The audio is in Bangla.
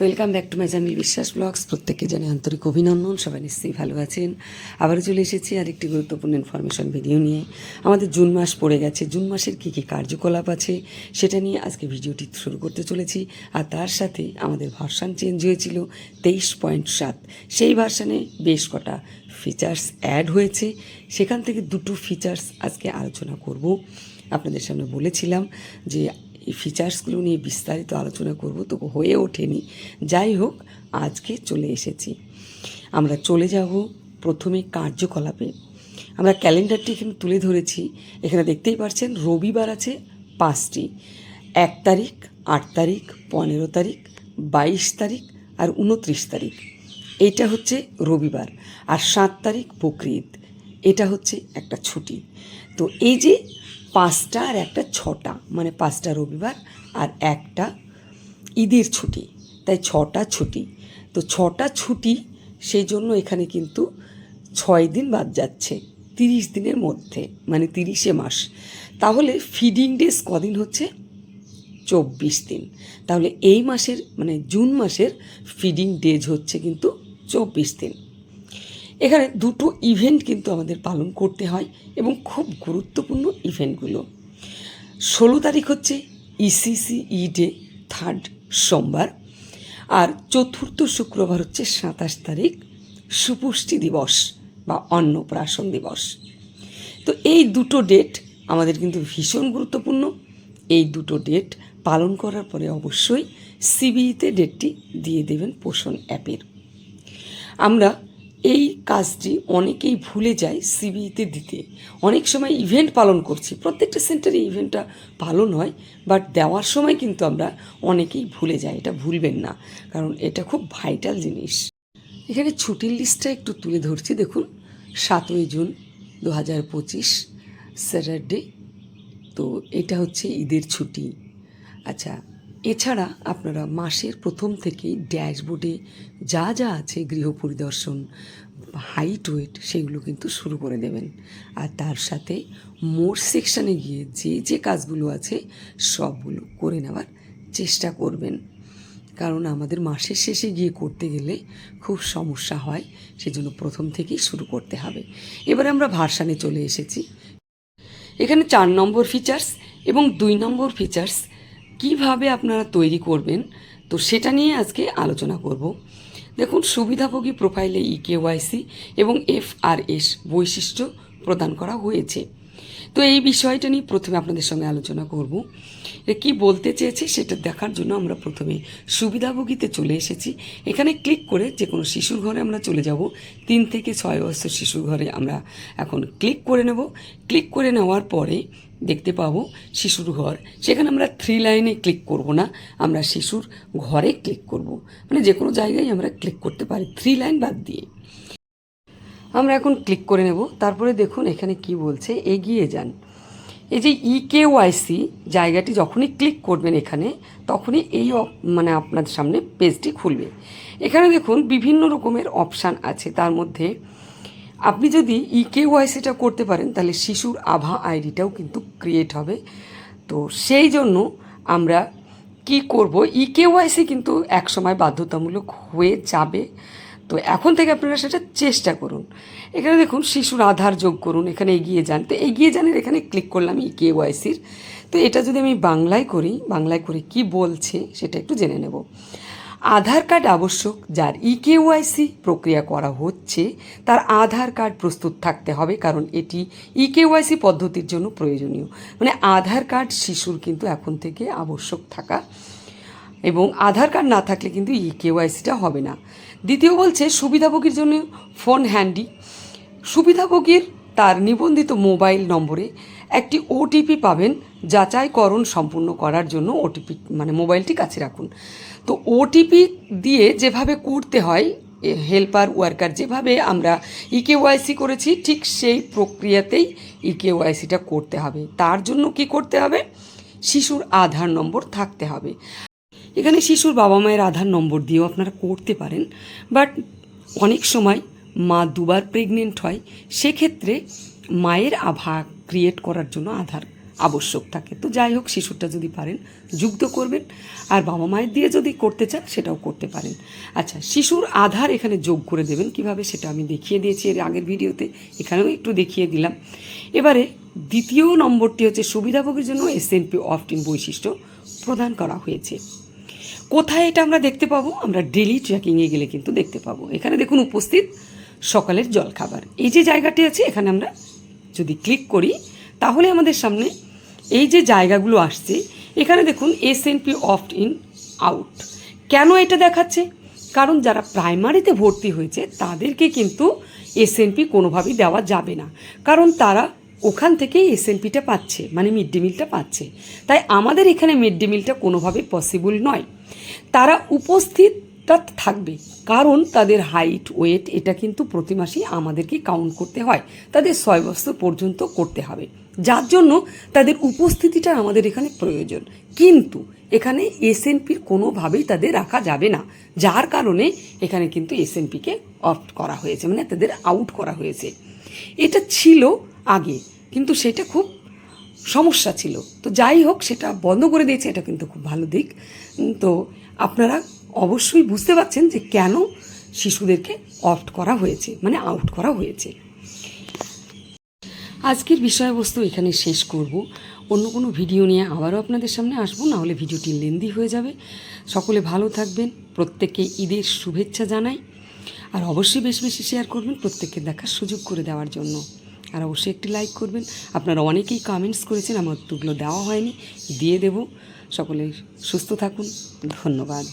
Welcome back to my channel Biswas blogs প্রত্যেককে জানি আন্তরিক অভিনন্দন, সবাই নিশ্চয়ই ভালো আছেন। আবারও চলে এসেছি আরেকটি গুরুত্বপূর্ণ ইনফরমেশন ভিডিও নিয়ে। আমাদের জুন মাস পড়ে গেছে। জুন মাসের কী কী কার্যকলাপ আছে সেটা নিয়ে আজকে ভিডিওটি শুরু করতে চলেছি। আর তার সাথে আমাদের ভার্সান চেঞ্জ হয়েছিল তেইশ পয়েন্ট সাত। সেই ভার্সানে বেশ কটা ফিচার্স অ্যাড হয়েছে। সেখান থেকে দুটো ফিচার্স আজকে আলোচনা করব। আপনাদের সামনে বলেছিলাম যে এই ফিচার্সগুলো নিয়ে বিস্তারিত আলোচনা করব তো হয়ে ওঠেনি। যাই হোক, আজকে চলে এসেছি। আমরা চলে যাব প্রথমে কার্যকলাপে। আমরা ক্যালেন্ডারটি এখানে তুলে ধরেছি। এখানে দেখতেই পাচ্ছেন রবিবার আছে পাঁচটি। এক তারিখ, আট তারিখ, পনেরো তারিখ, বাইশ তারিখ আর উনত্রিশ তারিখ। এইটা হচ্ছে রবিবার। আর সাত তারিখ বকরিদ। এটা হচ্ছে একটা ছুটি। তো এই যে পাঁচটা আর একটা ছটা মানে পাঁচটা রবিবার আর একটা ঈদের ছুটি। তাই ছটা ছুটি। তো ছটা ছুটি, সেই জন্য এখানে কিন্তু ছয় দিন বাদ যাচ্ছে, তিরিশ দিনের মধ্যে মানে তিরিশে মাস। তাহলে ফিডিং ডেজ কদিন হচ্ছে? চব্বিশ দিন। তাহলে এই মাসের মানে জুন মাসের ফিডিং ডেজ হচ্ছে কিন্তু চব্বিশ দিন। এখানে দুটো ইভেন্ট কিন্তু আমাদের পালন করতে হয় এবং খুব গুরুত্বপূর্ণ ইভেন্টগুলো ষোলো তারিখ হচ্ছে ইসিসি ই ডে থার্ড সোমবার। আর চতুর্থ শুক্রবার হচ্ছে সাতাশ তারিখ, সুপুষ্টি দিবস বা অন্নপ্রাশন দিবস। তো এই দুটো ডেট আমাদের কিন্তু ভীষণ গুরুত্বপূর্ণ। এই দুটো ডেট পালন করার পরে অবশ্যই সিবিইতে ডেটটি দিয়ে দেবেন পোষণ অ্যাপের আমরা এই কাজটি অনেকেই ভুলে যায় সিবিইতে দিতে। অনেক সময় ইভেন্ট পালন করছি। প্রত্যেকটা সেন্টারে ইভেন্টটা পালন হয় বাট দেওয়ার সময় কিন্তু আমরা অনেকেই ভুলে যাই। এটা ভুলবেন না, কারণ এটা খুব ভাইটাল জিনিস। এখানে ছুটির লিস্টটা একটু তুলে ধরছি, দেখুন। সাতই জুন দু হাজার পঁচিশ স্যাটারডে তো এটা হচ্ছে ঈদের ছুটি। আচ্ছা এছাড়া আপনারা মাসের প্রথম থেকেই ড্যাশবোর্ডে যা যা আছে গৃহ পরিদর্শন হাইট, ওয়েট সেগুলো কিন্তু শুরু করে দেবেন। আর তার সাথে মোর সেকশানে গিয়ে যে যে কাজগুলো আছে সবগুলো করে নেওয়ার চেষ্টা করবেন। কারণ আমাদের মাসের শেষে গিয়ে করতে গেলে খুব সমস্যা হয়, সেজন্য প্রথম থেকেই শুরু করতে হবে। এবারে আমরা ভার্সানে চলে এসেছি। এখানে চার নম্বর ফিচার্স এবং দুই নম্বর ফিচার্স কীভাবে আপনারা তৈরি করবেন? তো সেটা নিয়ে আজকে আলোচনা করব। দেখুন, সুবিধাভোগী প্রোফাইলে ই কেওয়াইসি এবং এফআরএস বৈশিষ্ট্য প্রদান করা হয়েছে। তো এই বিষয়টা নিয়ে প্রথমে আপনাদের সঙ্গে আলোচনা করব। কি বলতে চেয়েছে সেটা দেখার জন্য আমরা প্রথমে সুবিধাভোগীতে চলে এসেছি। এখানে ক্লিক করে যে কোনো শিশুর ঘরে আমরা চলে যাব। তিন থেকে ছয় বছর শিশুর ঘরে আমরা এখন ক্লিক করে নেব। ক্লিক করে নেওয়ার পরে দেখতে পাবো শিশুর ঘর। সেখানে আমরা থ্রি লাইনে ক্লিক করব না। আমরা শিশুর ঘরে ক্লিক করব। মানে যে কোনো জায়গায় আমরা ক্লিক করতে পারি। থ্রি লাইন বাদ দিয়ে। আমরা এখন ক্লিক করে নেব। তারপরে দেখুন এখানে কি বলছে, এগিয়ে যান। এই যে E ইকেওয়াইসি জায়গাটি যখনই ক্লিক করবেন এখানে, তখনই এই মানে আপনাদের সামনে পেজটি খুলবে। এখানে দেখুন বিভিন্ন রকমের অপশান আছে। তার মধ্যে আপনি যদি E ইকেওয়াইসিটা করতে পারেন, তাহলে শিশুর আভা আইডিটাও কিন্তু ক্রিয়েট হবে। তো সেই জন্য আমরা কি করব? E ইকেওয়াইসি কিন্তু একসময় বাধ্যতামূলক হয়ে যাবে। তো এখন থেকে আপনারা সেটা চেষ্টা করুন। এখানে দেখুন, শিশুর আধার যোগ করুন, এখানে এগিয়ে যান। তো এগিয়ে যানের এখানে ক্লিক করলাম ই কেওয়াইসির তো এটা যদি আমি বাংলায় করি, বাংলায় করে কি বলছে সেটা একটু জেনে নেব। আধার কার্ড আবশ্যক, যার ই কেওয়াইসি প্রক্রিয়া করা হচ্ছে, তার আধার কার্ড প্রস্তুত থাকতে হবে, কারণ এটি ই কেওয়াইসি পদ্ধতির জন্য প্রয়োজনীয়। মানে আধার কার্ড শিশুর কিন্তু এখন থেকে আবশ্যক থাকা, এবং আধার কার্ড না থাকলে কিন্তু ই কেওয়াইসিটা হবে না। দ্বিতীয় বলছে, সুবিধাভোগীর জন্য ফোন হ্যান্ডি। সুবিধাভোগীর তার নিবন্ধিত মোবাইল নম্বরে একটি ওটিপি পাবেন যাচাইকরণ সম্পূর্ণ করার জন্য ওটিপি মানে মোবাইলটি কাছে রাখুন। তো ওটিপি দিয়ে যেভাবে করতে হয় হেল্পার ওয়ার্কার যেভাবে আমরা ইকেওয়াইসি করেছি, ঠিক সেই প্রক্রিয়াতেই ইকেওয়াইসিটা করতে হবে। তার জন্য কি করতে হবে? শিশুর আধার নম্বর থাকতে হবে। এখানে শিশুর বাবা মায়ের আধার নম্বর দিয়েও আপনারা করতে পারেন, বাট অনেক সময় মা দুবার প্রেগনেন্ট হয়, সেক্ষেত্রে মায়ের আভা ক্রিয়েট করার জন্য আধার আবশ্যক থাকে। তো যাই হোক শিশুরটা যদি পারেন যুক্ত করবেন, আর বাবা মায়ের দিয়ে যদি করতে চান, সেটাও করতে পারেন। আচ্ছা শিশুর আধার এখানে যোগ করে দেবেন কীভাবে সেটা আমি দেখিয়ে দিয়েছি এর আগের ভিডিওতে, এখানেও একটু দেখিয়ে দিলাম। এবারে দ্বিতীয় নম্বরটি হচ্ছে সুবিধাভোগীর জন্য এসএনপি অফটিন বৈশিষ্ট্য প্রদান করা হয়েছে। কোথায় এটা আমরা দেখতে পাবো? আমরা ডেলি ট্র্যাকিংয়ে গেলে কিন্তু দেখতে পাবো। এখানে দেখুন উপস্থিত সকালের জলখাবার। এই যে জায়গাটি আছে, এখানে আমরা যদি ক্লিক করি, তাহলে আমাদের সামনে এই যে জায়গাগুলো আসছে, এখানে দেখুন এসএনপি অফট ইন আউট কেন এটা দেখাচ্ছে? কারণ যারা প্রাইমারিতে ভর্তি হয়েছে, তাদেরকে কিন্তু এস এসএনপি কোনোভাবেই দেওয়া যাবে না। কারণ তারা ওখান থেকেই এসএনপিটা পাচ্ছে মানে মিড ডে মিলটা পাচ্ছে। তাই আমাদের এখানে মিড ডে মিলটা কোনোভাবেই পসিবল নয়। তারা উপস্থিতটা থাকবে। কারণ তাদের হাইট ওয়েট এটা কিন্তু প্রতি মাসেই আমাদেরকে কাউন্ট করতে হয়। তাদের ছয় বছর পর্যন্ত করতে হবে। যার জন্য তাদের উপস্থিতিটা আমাদের এখানে প্রয়োজন। কিন্তু এখানে এসএনপির কোনোভাবেই তাদের রাখা যাবে না। যার কারণে এখানে কিন্তু এসএনপিকে অফ করা হয়েছে মানে তাদের আউট করা হয়েছে। এটা ছিল আগে, কিন্তু সেটা খুব সমস্যা ছিল। তো যাই হোক, সেটা বন্ধ করে দিয়েছে, এটা কিন্তু খুব ভালো দিক। তো আপনারা অবশ্যই বুঝতে পারছেন যে কেন শিশুদেরকে অফ করা হয়েছে মানে আউট করা হয়েছে। আজকের বিষয়বস্তু এখানে শেষ করব। অন্য কোনো ভিডিও নিয়ে আবারও আপনাদের সামনে আসব না হলে ভিডিওটি লেন্দি হয়ে যাবে। সকলে ভালো থাকবেন, প্রত্যেককে ঈদের শুভেচ্ছা জানাই। আর অবশ্যই বেশি বেশি শেয়ার করবেন প্রত্যেককে দেখার সুযোগ করে দেওয়ার জন্য। আর অবশ্যই একটি লাইক করবেন। আপনারা অনেকেই কমেন্টস করেছেন, আমার উত্তরগুলো দেওয়া হয়নি, দিয়ে দেব। সকলে সুস্থ থাকুন, ধন্যবাদ।